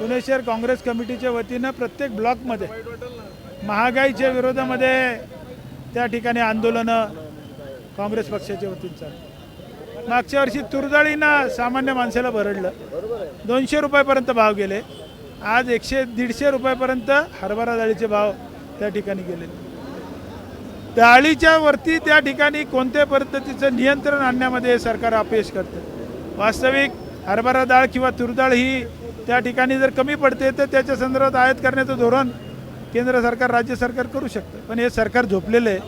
पुणे शहर काँग्रेस कमिटीच्या वतीनं प्रत्येक ब्लॉकमध्ये महागाईच्या विरोधामध्ये त्या ठिकाणी आंदोलनं काँग्रेस पक्षाच्या वतीनं चालू. मागच्या वर्षी तुरडाळीनं सामान्य माणसाला भरडलं. दोनशे रुपयापर्यंत भाव गेले. आज एकशे दीडशे रुपयापर्यंत हरभरा डाळीचे भाव त्या ठिकाणी गेले. डाळीच्या वरती त्या ठिकाणी कोणत्या पद्धतीचं नियंत्रण आणण्यामध्ये सरकार अपयश करतं? वास्तविक हरभरा डाळ किंवा तुरडाळ ही त्या ठिकाणी जर कमी पडते तर त्याच्या संदर्भात आयात करण्याचं धोरण केंद्र सरकार राज्य सरकार करू शकतं. पण हे सरकार झोपलेलं आहे.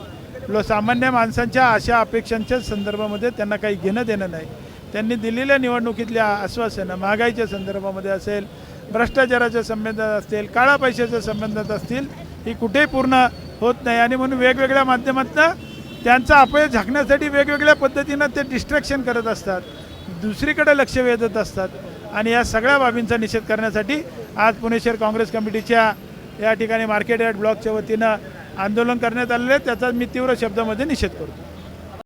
लो सामान्य माणसांच्या आशा अपेक्षांच्या संदर्भामध्ये त्यांना काही घेणं देणं नाही. त्यांनी दिलेल्या निवडणुकीतल्या आश्वासनं महागाईच्या संदर्भामध्ये असेल भ्रष्टाचाराच्या संबंधात असतील काळा पैशाच्या संबंधात असतील ही कुठेही पूर्ण होत नाही. आणि म्हणून वेगवेगळ्या माध्यमातून त्यांचा अपयश झाकण्यासाठी वेगवेगळ्या पद्धतीनं ते डिस्ट्रॅक्शन करत असतात. दुसरीकडे लक्ष वेधत असतात. आणि या सगळ्या बाबींचा निषेध करण्यासाठी आज पुणे शहर काँग्रेस कमिटीच्या या ठिकाणी मार्केट यार्ड ब्लॉकच्या वतीनं आंदोलन करण्यात आलेलं आहे. त्याचा मी तीव्र शब्दामध्ये निषेध करतो.